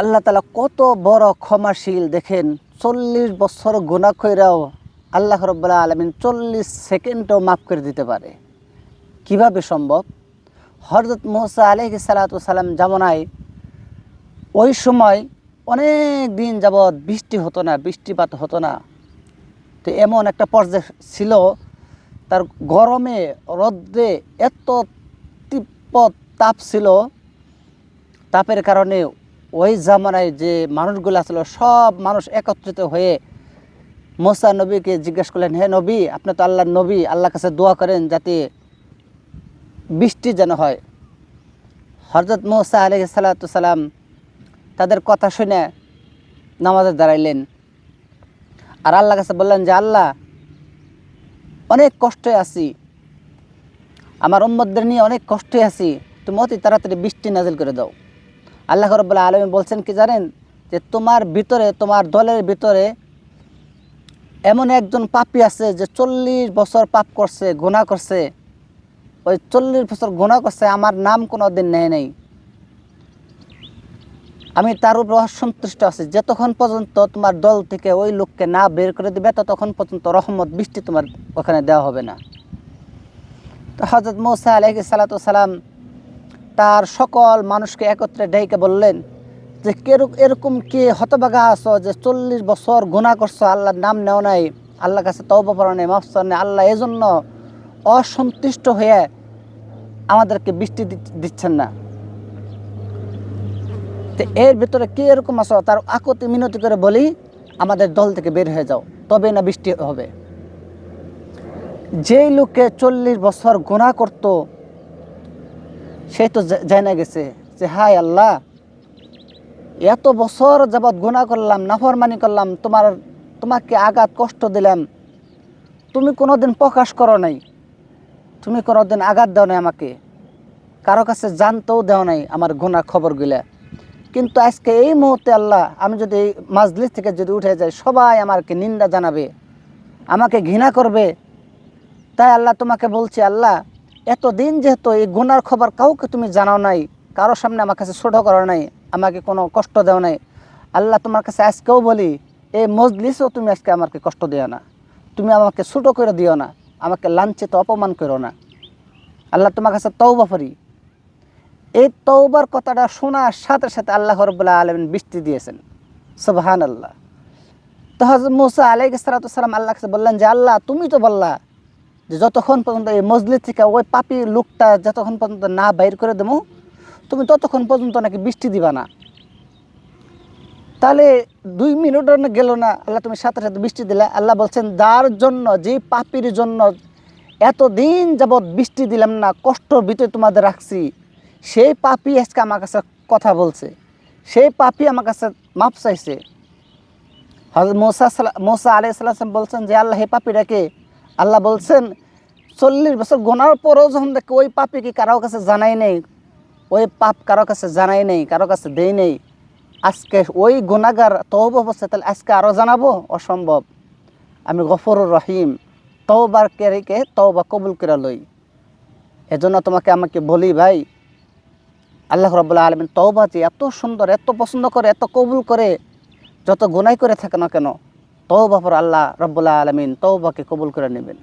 আল্লাহ তালা কত বড় ক্ষমাশীল, দেখেন চল্লিশ বছর গুণা কইরাও আল্লাহ রব্বুল্লাহ আলমিন চল্লিশ সেকেন্ডও মাফ করে দিতে পারে। কীভাবে সম্ভব? হরজত মোসা আলহ সালাতাম জামনায় ওই সময় অনেক দিন যাবৎ বৃষ্টি হতো না, বৃষ্টিপাত হতো না। তো এমন একটা পর্যায়ে ছিল, তার গরমে রোদ্রে এত তীব্র তাপ ছিল, তাপের কারণে ওই জামানায় যে মানুষগুলো আসলে, সব মানুষ একত্রিত হয়ে মোসা নবীকে জিজ্ঞেস করলেন, হে নবী, আপনি তো আল্লাহ নবী আল্লাহ কাছে দোয়া করেন যাতে বৃষ্টি যেন হয়। হরজত মোসা আলহ সালাতাম তাদের কথা শুনে নামাজে দাঁড়াইলেন। আর আল্লাহ কাছে বললেন যে, আল্লাহ, অনেক কষ্টে আছি। আমার উম্মতদের নিয়ে অনেক কষ্টে আছি। তুমি অতি তাড়াতাড়ি বৃষ্টি নাজিল করে দাও। আল্লাহ রব্বুল্লাহ আলমী বলছেন কি জানেন? যে তোমার ভিতরে, তোমার দলের ভিতরে এমন একজন পাপি আছে যে চল্লিশ বছর পাপ করছে গুণা করছে। ওই চল্লিশ বছর গুণা করছে, আমার নাম কোনো দিন নেয় নাই। আমি তার উপর অসন্তুষ্ট আছি। যতক্ষণ পর্যন্ত তোমার দল থেকে ওই লোককে না বের করে দিবে, ততক্ষণ পর্যন্ত রহমত, বৃষ্টি তোমার ওখানে দেওয়া হবে না। তো হজরত মৌসা আলহি সালাতাম তার সকল মানুষকে একত্রে ডেকে বললেন যে কেরক এরকম কে হতবাগা আছো যে চল্লিশ বছর গুণা করছ, আল্লাহর নাম নেও নাই আল্লাহ কাছে পড়া নেই মাফসার নেই। আল্লাহ এজন্য অসন্তুষ্ট হয়ে আমাদেরকে বৃষ্টি দিচ্ছেন না। তো এর ভিতরে কে এরকম আছো, তার আকতি মিনতি করে বলি, আমাদের দল থেকে বের হয়ে যাও তবে না বৃষ্টি হবে। যেই লোকে চল্লিশ বছর গুণা করত সে তো জানা গেছে যে হাই আল্লাহ, এত বছর যাবৎ গুণা করলাম, নাফরমানি করলাম, তোমার, তোমাকে আঘাত, কষ্ট দিলাম। তুমি কোনোদিন প্রকাশ করো নাই। তুমি কোনোদিন আঘাত দাও নাই আমাকে। কারও কাছে জানতেও দেও নাই আমার গুণার খবরগুলা। কিন্তু আজকে এই মুহূর্তে আল্লাহ, আমি যদি এই মাজলিস থেকে যদি উঠে যাই, সবাই আমাকে নিন্দা জানাবে, আমাকে ঘৃণা করবে। তাই আল্লাহ তোমাকে বলছি, আল্লাহ এতদিন যেহেতু এই গুনার খবর কাউকে তুমি জানাও নাই, কারও সামনে আমার কাছে ছোটো করো নাই, আমাকে কোনো কষ্ট দেও নাই। আল্লাহ তোমার কাছে আজকেও বলি, এই মজলিসও তুমি আজকে আমাকে কষ্ট দিও না। তুমি আমাকে ছোটো করে দিও না, আমাকে লাঞ্ছিত, অপমান করো না। আল্লাহ তোমার কাছে তৌবা করি। এই তৌবার কথাটা শোনার সাথে সাথে আল্লাহ রবুল্লাহ আলমিন বৃষ্টি দিয়েছেন। সুবহান আল্লাহ তো হজরত মুসা আলাই সালাতাম আল্লাহ কাছে বললেন যে, আল্লাহ, তুমি তো বললা যে যতক্ষণ পর্যন্ত এই মসজিদ থেকে ওই পাপি লোকটা যতক্ষণ পর্যন্ত না বাইর করে দেবো, তুমি ততক্ষণ পর্যন্ত নাকি বৃষ্টি দিবা না। তাহলে দুই মিনিট গেল না, আল্লাহ তুমি সাথে সাথে বৃষ্টি দিলে। আল্লাহ বলছেন, যার জন্য, যে পাপির জন্য এতদিন যাবৎ বৃষ্টি দিলাম না কষ্ট ভিতরে তোমাদের রাখছি, সেই পাপি আজকে আমার কাছে কথা বলছে। সেই পাপি আমার কাছে মাপ চাইছে। হজরত মোসা মোসা আলাই সাল্লাম বলছেন যে, আল্লাহ, হে পাপিটাকে আল্লাহ বলছেন, চল্লিশ বছর গোনার পরেও যখন দেখে ওই পাপি কি কারও কাছে জানাই নেই, ওই পাপ কারও কাছে জানাই নেই, কারও কাছে দেই নেই, আজকে ওই গুণাগার তহব অবস্থা তাহলে আজকে আরও জানাব? অসম্ভব। আমি গফরুর রহিম, তওবার কেরিকে তওবা কবুল করে লই। এজন্য তোমাকে আমাকে বলি ভাই, আল্লাহ রব্বুল্লাহ আলমিন তওবা যে এত সুন্দর, এত পছন্দ করে, এত কবুল করে, যত গুনাই করে থাকে না কেন তওবা পর আল্লাহ রব্বুল্লাহ আলমিন তওবাকে কবুল করে নেবেন।